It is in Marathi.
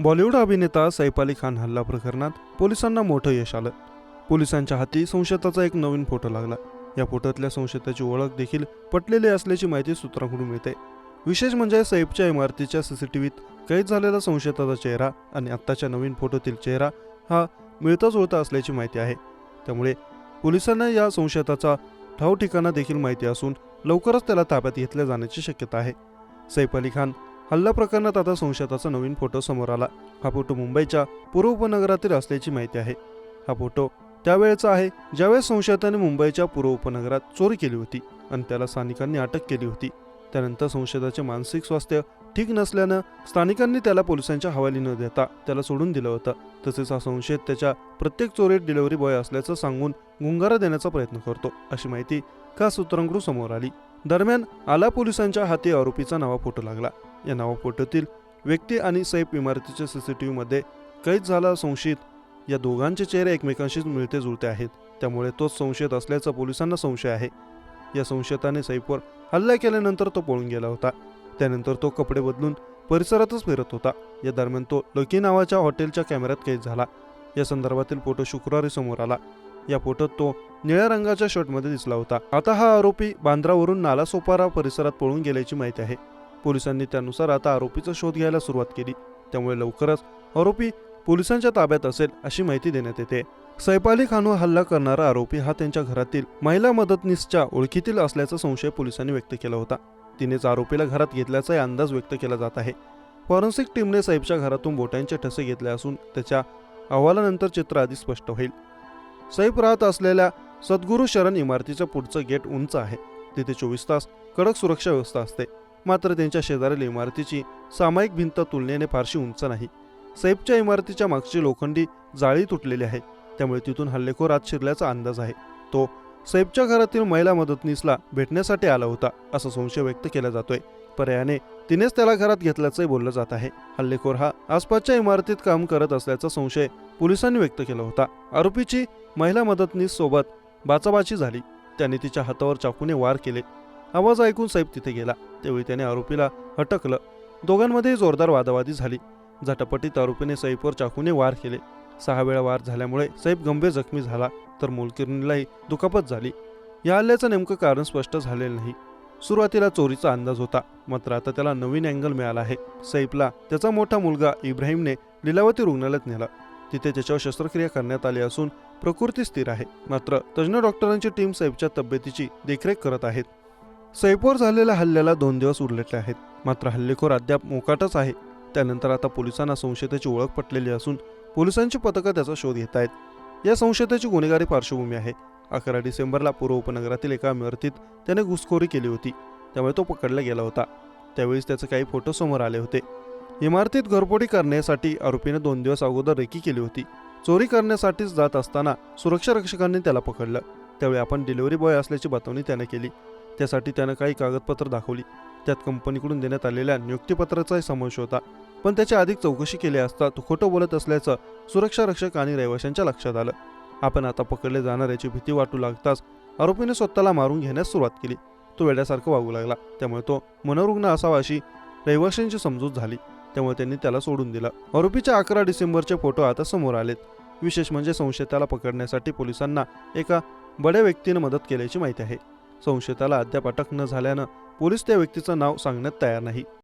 बॉलिवूड अभिनेता सैफ अली खान हल्ला प्रकरणात पोलिसांना मोठं यश आलं. पोलिसांच्या हाती संशयिताचा एक नवीन फोटो लागला. या फोटोतल्या संशयिताची ओळख देखील पटलेली असल्याची माहिती सूत्रांकडून मिळते. विशेष म्हणजे सैफच्या इमारतीच्या सीसीटीव्हीत कैद झालेला संशयताचा चेहरा आणि आत्ताच्या नवीन फोटोतील चेहरा हा मिळता जुळता असल्याची माहिती आहे. त्यामुळे पोलिसांना या संशयिताचा ठाव ठिकाणा देखील माहिती असून लवकरच त्याला ताब्यात घेतल्या जाण्याची शक्यता आहे. सैफ अली खान हल्ला प्रकरणात आता संशयाचा नवीन फोटो समोर आला. हा फोटो मुंबईच्या पूर्व उपनगरातील असल्याची माहिती आहे. हा फोटो त्यावेळेचा आहे ज्यावेळेस संशयिताने मुंबईच्या पूर्व उपनगरात चोरी केली होती आणि त्याला स्थानिकांनी अटक केली होती. त्यानंतर संशयाचे मानसिक स्वास्थ्य ठीक नसल्यानं स्थानिकांनी त्याला पोलिसांच्या हवाली न देता त्याला सोडून दिलं होतं. तसेच हा संशयित त्याच्या प्रत्येक चोरीत डिलिव्हरी बॉय असल्याचं सांगून गुंगारा देण्याचा प्रयत्न करतो अशी माहिती खास सूत्रांकडून समोर आली. दरम्यान आला पोलिसांच्या हाती आरोपीचा नवा फोटो लागला. या नावा फोटोतील व्यक्ती आणि सैफ इमारतीच्या सी सी टी व्हीमध्ये कैद झाला संशयित. या दोघांचे चेहरे एकमेकांशी मिळते जुळते आहेत. त्यामुळे तोच संशयित असल्याचा पोलिसांना संशय आहे. या संशयिताने सैफवर हल्ला केल्यानंतर तो पळून गेला होता. त्यानंतर तो कपडे बदलून परिसरातच फिरत होता. या दरम्यान तो लकी नावाच्या हॉटेलच्या कॅमेऱ्यात कैद झाला. या संदर्भातील फोटो शुक्रवारी समोर आला. या फोटोत तो निळ्या रंगाच्या शर्टमध्ये दिसला होता. आता हा आरोपी बांद्रावरून नालासोपारा परिसरात पळून गेल्याची माहिती आहे. पोलिसांनी त्यानुसार आता आरोपीचा शोध घ्यायला सुरुवात केली. त्यामुळे लवकरच आरोपी पोलिसांच्या ताब्यात असेल अशी माहिती देण्यात येते. सैफ अली खानवर हल्ला करणारा आरोपी हा त्यांच्या घरातील महिला मदतनीसच्या ओळखीतील असल्याचा संशय पोलिसांनी व्यक्त केला होता. तिनेच आरोपीला घरात घेतल्याचाही अंदाज व्यक्त केला जात आहे. फॉरेन्सिक टीमने सैफच्या घरातून बोटांचे ठसे घेतले असून त्याच्या अहवालानंतर चित्र आधी स्पष्ट होईल. सैफ राहत असलेल्या सद्गुरू शरण इमारतीच्या पुढचं गेट उंच आहे. तिथे चोवीस तास कडक सुरक्षा व्यवस्था असते. मात्र त्यांच्या शेजारील इमारतीची सामायिक भिंत तुलनेने फारशी उंच नाही. सैफच्या इमारतीच्या मागची लोखंडी जाळी तुटलेली आहे. त्यामुळे तिथून हल्लेखोर आत शिरल्याचा अंदाज आहे. तो सैफच्या घरातील महिला मदतनीसला भेटण्यासाठी आला होता असा संशय व्यक्त केला जातोय. पर्यायाने तिनेच त्याला घरात घेतल्याचंही बोललं जात आहे. हल्लेखोर हा आसपासच्या इमारतीत काम करत असल्याचा संशय पोलिसांनी व्यक्त केला होता. आरोपीची महिला मदतनीस सोबत बाचाबाची झाली. त्याने तिच्या हातावर चाकूने वार केले. आवाज ऐकून सैफ तिथे गेला. त्यावेळी त्याने आरोपीला हटकलं दोघांमध्ये जोरदार वादावादी झाली. झटापटीत आरोपीने सैफवर चाकूने वार केले. सहा वेळा वार झाल्यामुळे सैफ गंभीर जखमी झाला तर मोलकिरणीलाही दुखापत झाली. या हल्ल्याचं नेमकं कारण स्पष्ट झालेलं नाही. सुरुवातीला चोरीचा अंदाज होता मात्र आता त्याला नवीन अँगल मिळाला आहे. सैफला त्याचा मोठा मुलगा इब्राहिमने लिलावती रुग्णालयात नेला. तिथे त्याच्यावर शस्त्रक्रिया करण्यात आली असून प्रकृती स्थिर आहे. मात्र तज्ज्ञ डॉक्टरांची टीम सैफच्या तब्येतीची देखरेख करत आहेत. सैफवर झालेल्या हल्ल्याला दोन दिवस उरलेले आहेत. मात्र हल्लेखोर अद्याप मोकाटच आहे. त्यानंतर आता पोलिसांना संशयतेची ओळख पटलेली असून पोलिसांची पथकं त्याचा शोध घेत आहेत. या संशयतेची गुन्हेगारी पार्श्वभूमी आहे. अकरा डिसेंबरला पूर्व उपनगरातील एका इमारतीत त्याने घुसखोरी केली होती. त्यामुळे तो पकडला गेला होता. त्यावेळीच त्याचे काही फोटो समोर आले होते. इमारतीत घरफोडी करण्यासाठी आरोपीने दोन दिवस अगोदर रेकी केली होती. चोरी करण्यासाठीच जात असताना सुरक्षा रक्षकांनी त्याला पकडलं. त्यावेळी आपण डिलिव्हरी बॉय असल्याची बतावणी त्याने केली. त्यासाठी त्यानं काही कागदपत्र दाखवली. त्यात कंपनीकडून देण्यात आलेल्या नियुक्तीपत्राचाही समावेश होता. पण त्याची अधिक चौकशी केली असता तो खोटं बोलत असल्याचं सुरक्षा रक्षक आणि रहिवाशांच्या लक्षात आलं. आपण आता पकडले जाणार याची भीती वाटू लागताच आरोपीने स्वतःला मारून घेण्यास सुरुवात केली. तो वेड्यासारखं वागू लागला. त्यामुळे तो मनोरुग्ण असावा अशी रहिवाशांची समजूत झाली. त्यामुळे त्यांनी त्याला सोडून दिला. आरोपीच्या अकरा डिसेंबरचे फोटो आता समोर आलेत. विशेष म्हणजे संशयिताला पकडण्यासाठी पोलिसांना एका बड्या व्यक्तीनं मदत केल्याची माहिती आहे. संशयिताला अद्याप अटक न झाल्यानं पोलीस त्या व्यक्तीचं नाव सांगण्यात तयार नाही.